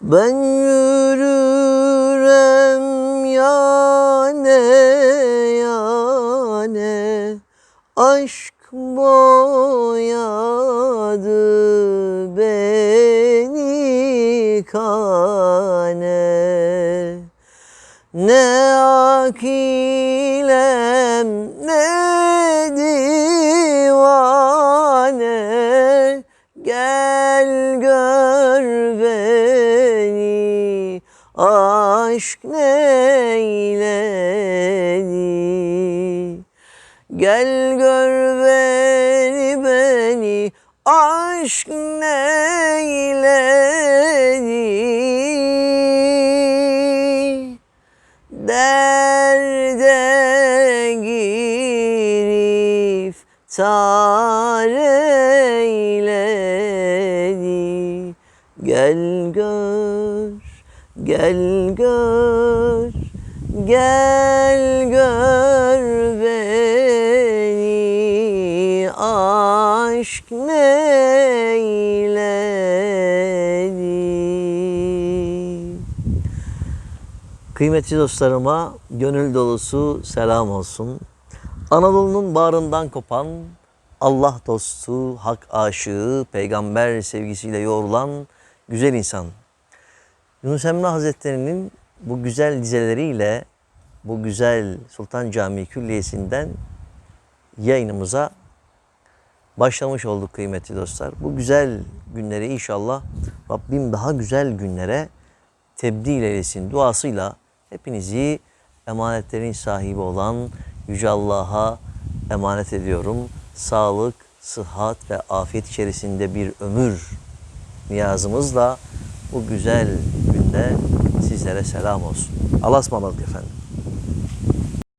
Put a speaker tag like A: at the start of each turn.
A: Ben yürürem yane yane. Aşk boyadı beni kane. Ne akilem ne Gel gör beni aşk neyledi? Gel gör beni beni aşk neyledi? Derde giriftar Gel gör, gel gör, gel gör beni aşk neyledi Kıymetli dostlarıma gönül dolusu selam olsun. Anadolu'nun bağrından kopan Allah dostu, hak aşığı, peygamber sevgisiyle yoğrulan güzel insan. Yunus Emre Hazretleri'nin bu güzel dizeleriyle bu güzel Sultan Camii Külliyesi'nden yayınımıza başlamış olduk kıymetli dostlar. Bu güzel günleri inşallah Rabbim daha güzel günlere tebdil eylesin duasıyla hepinizi emanetlerin sahibi olan Yüce Allah'a emanet ediyorum. Sağlık, sıhhat ve afiyet içerisinde bir ömür niyazımızla bu güzel günde sizlere selam olsun. Allah'a ısmarladık efendim.